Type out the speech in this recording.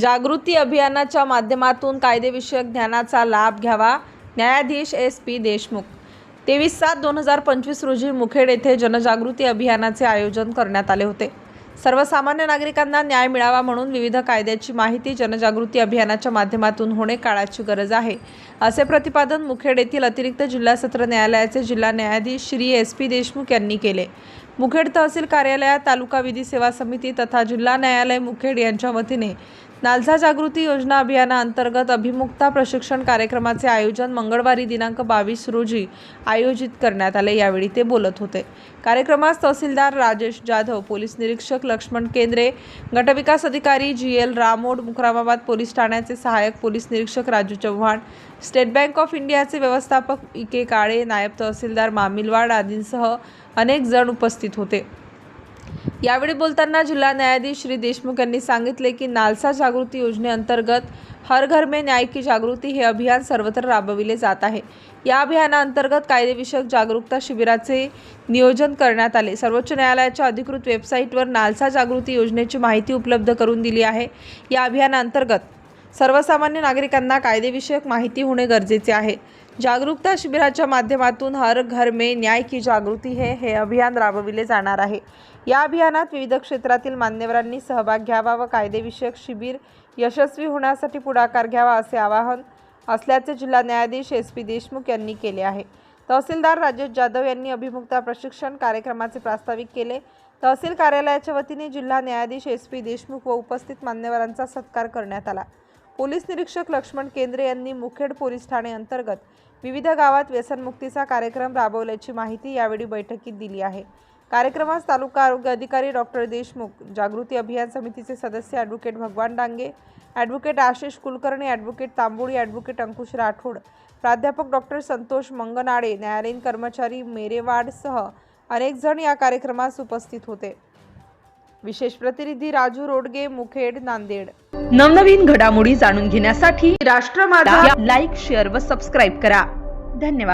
जागृती अभियानाच्या माध्यमातून कायदेविषयक ज्ञानाचा लाभ घ्यावा न्यायाधीश एस पी देशमुख. तेवीस सात दोन हजार पंचवीस रोजी मुखेड येथे जनजागृती अभियानाचे आयोजन करण्यात आले होते. सर्वसामान्य नागरिकांना न्याय मिळावा म्हणून विविध कायद्याची माहिती जनजागृती अभियानाच्या माध्यमातून होणे काळाची गरज आहे असे प्रतिपादन मुखेड येथील अतिरिक्त जिल्हा सत्र न्यायालयाचे जिल्हा न्यायाधीश श्री एस पी देशमुख यांनी केले. मुखेड तहसील कार्यालयात तालुका विधी सेवा समिती तथा जिल्हा न्यायालय मुखेड यांच्या वतीने नालसा जागृती योजना अभियानाअंतर्गत अभिमुखता प्रशिक्षण कार्यक्रमाचे आयोजन मंगळवारी दिनांक बावीस रोजी आयोजित करण्यात आले. यावेळी ते बोलत होते. कार्यक्रमास तहसीलदार राजेश जाधव पोलीस निरीक्षक लक्ष्मण केंद्रे गटविकास अधिकारी G L Ramod Mukramabad police ठाण्याचे सहाय्यक पोलीस निरीक्षक Raju Chavan state bank of इंडियाचे व्यवस्थापक इके काळे नायब तहसीलदार मामिलवाड आदींसह अनेक जण उपस्थित होते. यावेळी बोलताना जिल्हा न्यायाधीश श्री देशमुख यांनी सांगितले की नालसा जागृती योजनेअंतर्गत हर घर में न्याय की जागृती हे अभियान सर्वत्र राबविले जात आहे. या अभियानाअंतर्गत कायदेविषयक जागरूकता शिबिराचे नियोजन करण्यात आले. सर्वोच्च न्यायालयाच्या अधिकृत वेबसाईटवर नालसा जागृती योजनेची माहिती उपलब्ध करून दिली आहे. या अभियानाअंतर्गत सर्वसामान्य नागरिकांना कायदेविषयक माहिती होणे गरजेचे आहे. जागरूकता शिबिराच्या माध्यमातून हर घर में न्याय की जागृती हे हे अभियान राबविले जाणार आहे. या अभियानात विविध क्षेत्रातील मान्यवरांनी सहभाग घ्यावा व कायदेविषयक शिबिर यशस्वी होण्यासाठी पुढाकार घ्यावा असे आवाहन असल्याचे जिल्हा न्यायाधीश एस पी देशमुख यांनी केले आहे. तहसीलदार राजेश जाधव यांनी अभिमुखता प्रशिक्षण कार्यक्रमाचे प्रास्ताविक केले. तहसील कार्यालयाच्या वतीने जिल्हा न्यायाधीश एस पी देशमुख व उपस्थित मान्यवरांचा सत्कार करण्यात आला. पोलीस निरीक्षक लक्ष्मण केंद्रे यांनी मुखेड पोलीस ठाणे अंतर्गत विविध गावात व्यसनमुक्तीचा कार्यक्रम राबवल्याची माहिती यावेळी बैठकीत दिली आहे. कार्यक्रमास तालुका आरोग्य अधिकारी डॉक्टर देशमुख जागृती अभियान समितीचे सदस्य advocate Bhagwan Dange advocate Ashish Kulkarni advocate Tamboli advocate Ankush Rathod प्राध्यापक डॉक्टर संतोष मंगनाडे न्यायालयीन कर्मचारी मेरेवाडसह अनेक जण या कार्यक्रमास उपस्थित होते. विशेष प्रतिनिधी राजू रोडगे मुखेड नांदेड. नवनवीन घडामोडी जाणून घेण्यासाठी राष्ट्र माझा लाईक शेअर व सबस्क्राईब करा. धन्यवाद.